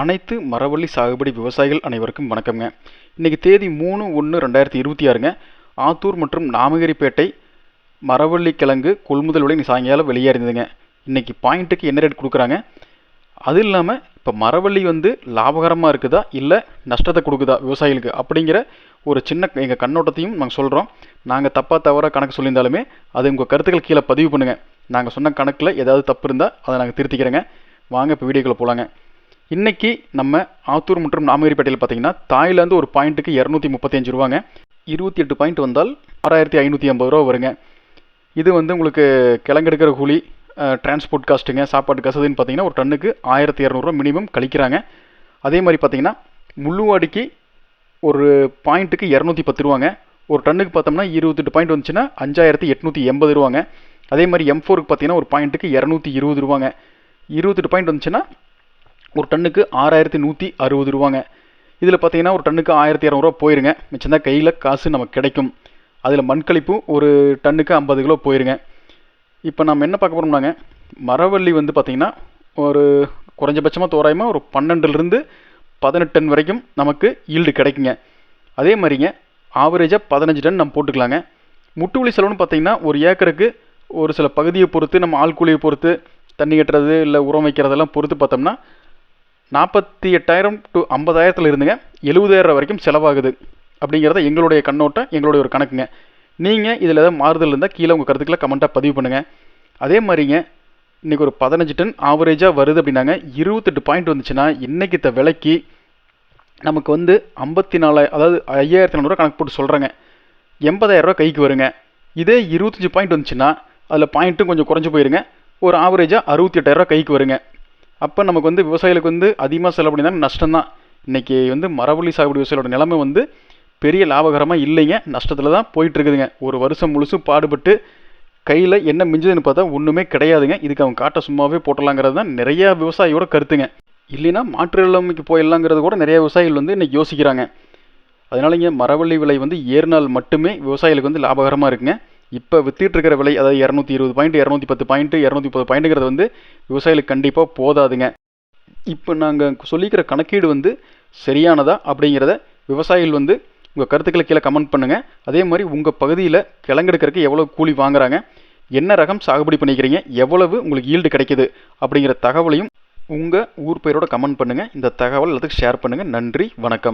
அனைத்து மரவள்ளி சாகுபடி விவசாயிகள் அனைவருக்கும் வணக்கம்ங்க. இன்றைக்கி தேதி மூணு ஒன்று ரெண்டாயிரத்தி இருபத்தி ஆறுங்க. ஆத்தூர் மற்றும் நாமகிரிப்பேட்டை மரவள்ளி கிழங்கு கொள்முதல் விலை சாயங்காலம் வெளியேறிந்ததுங்க. இன்றைக்கி பாயிண்ட்டுக்கு என்ன ரேட் கொடுக்குறாங்க? அது இல்லாமல் இப்போ மரவள்ளி வந்து லாபகரமாக இருக்குதா? இல்லை நஷ்டத்தை கொடுக்குதா விவசாயிகளுக்கு? அப்படிங்கிற ஒரு சின்ன எங்கள் கண்ணோட்டத்தையும் நாங்கள் சொல்கிறோம் நாங்கள் தப்பாக தவறாக கணக்கு சொல்லியிருந்தாலுமே அது உங்கள் கருத்துக்கள் கீழே பதிவு பண்ணுங்கள் நாங்கள் சொன்ன கணக்கில் ஏதாவது தப்பு இருந்தால் அதை நாங்கள் திருத்திக்கிறேங்க. வாங்க இப்போ வீடியோக்குள்ளே போகலாங்க இன்றைக்கி நம்ம ஆத்தூர் மற்றும் நாமகிரிப்பேட்டையில் பார்த்தீங்கன்னா தாய்லாந்து ஒரு பாயிண்ட்டுக்கு இரநூத்தி முப்பத்தஞ்சு ரூபாங்க. இருபத்தி எட்டு பாயிண்ட் வந்தால் ஆறாயிரத்தி ஐநூற்றி ஐம்பது ரூபா வருங்க. இது வந்து உங்களுக்கு கிழங்கெடுக்கிற கூலி டிரான்ஸ்போர்ட் காஸ்ட்டுங்க சாப்பாட்டு கசதுன்னு பார்த்தீங்கன்னா ஒரு டன்னுக்கு ஆயிரத்தி இரநூறுவா மினிமம் கழிக்கிறாங்க. அதே மாதிரி பார்த்தீங்கன்னா முள்ளுவாடிக்கு ஒரு பாயிண்ட்டுக்கு இரநூத்தி பத்து ரூபாங்க. ஒரு டன்னுக்கு பார்த்தோம்னா இருபத்தெட்டு பாயிண்ட் வந்துச்சுன்னா அஞ்சாயிரத்தி எட்நூற்றி எண்பது ரூபாங்க. அதே மாதிரி எம் ஃபோருக்கு பார்த்தீங்கன்னா ஒரு பாயிண்ட்டுக்கு இரநூத்தி இருபது ரூபாங்க. இருபத்தெட்டு பாயிண்ட் வந்துச்சுன்னா ஒரு டன்னுக்கு ஆறாயிரத்தி நூற்றி அறுபது ரூபாங்க. இதில் பார்த்தீங்கன்னா ஒரு டன்னுக்கு ஆயிரத்தி இரநூறுவா போயிருங்க. மிச்சம் தான் கையில் காசு நமக்கு கிடைக்கும். அதில் மண்கழிப்பும் ஒரு டன்னுக்கு ஐம்பது கிலோ போயிருங்க. இப்போ நம்ம என்ன பார்க்க போகிறோம்னாங்க மரவள்ளி வந்து பார்த்திங்கன்னா ஒரு குறைஞ்சபட்சமாக தோராயமாக ஒரு பன்னெண்டுலேருந்து பதினெட்டு டன் வரைக்கும் நமக்கு ஈல்டு கிடைக்குங்க. அதே மாதிரிங்க ஆவரேஜாக பதினஞ்சு டன் நம்ம போட்டுக்கலாங்க. முட்டுவலி செலவுன்னு பார்த்திங்கன்னா ஒரு ஏக்கருக்கு ஒரு சில பகுதியை பொறுத்து நம்ம ஆள் கூலியை பொறுத்து தண்ணி கட்டுறது இல்லை உரம் வைக்கிறதெல்லாம் பொறுத்து பார்த்தோம்னா நாற்பத்தி எட்டாயிரம் டு ஐம்பதாயிரத்தில் இருந்துங்க எழுபதாயிரம் வரைக்கும் செலவாகுது. அப்படிங்கிறத எங்களுடைய கண்ணோட்டம் எங்களுடைய ஒரு கணக்குங்க. நீங்கள் இதில் ஏதாவது மாறுதல் இருந்தால் கீழே உங்கள் கருத்துக்களை கமெண்ட்டாக பதிவு பண்ணுங்கள் அதே மாதிரிங்க இன்றைக்கி ஒரு பதினஞ்சு டன் ஆவரேஜாக வருது அப்படின்னாங்க. இருபத்தெட்டு பாயிண்ட் வந்துச்சுன்னா இன்றைக்கி இந்த விலைக்கு நமக்கு வந்து ஐம்பத்தி நாலாயிரம் அதாவது ஐயாயிரத்தி நானூறுரூவா கணக்கு போட்டு சொல்கிறேங்க எண்பதாயிரரூவா கைக்கு வருங்க. இதே இருபத்தஞ்சி பாயிண்ட் வந்துச்சுன்னா அதில் பாயிண்ட்டும் கொஞ்சம் குறைஞ்சி போயிருங்க. ஒரு ஆவரேஜாக அறுபத்தி எட்டாயிரரூவா கைக்கு வருங்க. அப்போ நமக்கு வந்து விவசாயிகளுக்கு வந்து அதிகமாக செலவு பண்ணினா நஷ்டம் தான் இன்றைக்கி வந்து மரவள்ளி சாகுபடி விவசாயியோட நிலைமை வந்து பெரிய லாபகரமாக இல்லைங்க. நஷ்டத்தில் தான் போயிட்டுருக்குதுங்க. ஒரு வருஷம் முழுசும் பாடுபட்டு கையில் என்ன மிஞ்சுதுன்னு பார்த்தா ஒன்றுமே கிடையாதுங்க. இதுக்கு அவங்க காட்டை சும்மாவே போட்டலாங்கிறது தான் நிறையா விவசாயியோட கருத்துங்க. இல்லைன்னா மாற்று இல்லாமைக்கு போயிடலாங்கிறது கூட நிறைய விவசாயிகள் வந்து இன்றைக்கி யோசிக்கிறாங்க. அதனால இங்கே மரவள்ளி விலை வந்து ஏறினால் மட்டுமே விவசாயிகளுக்கு வந்து லாபகரமாக இருக்குங்க. இப்போ வித்திட்டு விலை அதாவது இரநூத்தி இருபது பாயிண்ட் இரநூத்தி பத்து பாயிண்ட் இரநூத்தி முப்பது பாயிண்ட்டுங்கிறது வந்து விவசாயிகளுக்கு கண்டிப்பாக போதாதுங்க. இப்போ நாங்கள் சொல்லிக்கிற கணக்கீடு வந்து சரியானதா அப்படிங்கிறத விவசாயிகள் வந்து உங்கள் கருத்துக்களை கீழே கமெண்ட் பண்ணுங்கள் அதே மாதிரி உங்கள் பகுதியில் கிழங்கெடுக்கிறதுக்கு எவ்வளோ கூலி வாங்குறாங்க என்ன ரகம் சாகுபடி பண்ணிக்கிறீங்க எவ்வளவு உங்களுக்கு ஈல்டு கிடைக்குது அப்படிங்கிற தகவலையும் உங்கள் ஊர் பேரோட கமெண்ட் பண்ணுங்கள் இந்த தகவல் எல்லாத்துக்கும் ஷேர் பண்ணுங்கள் நன்றி வணக்கம்.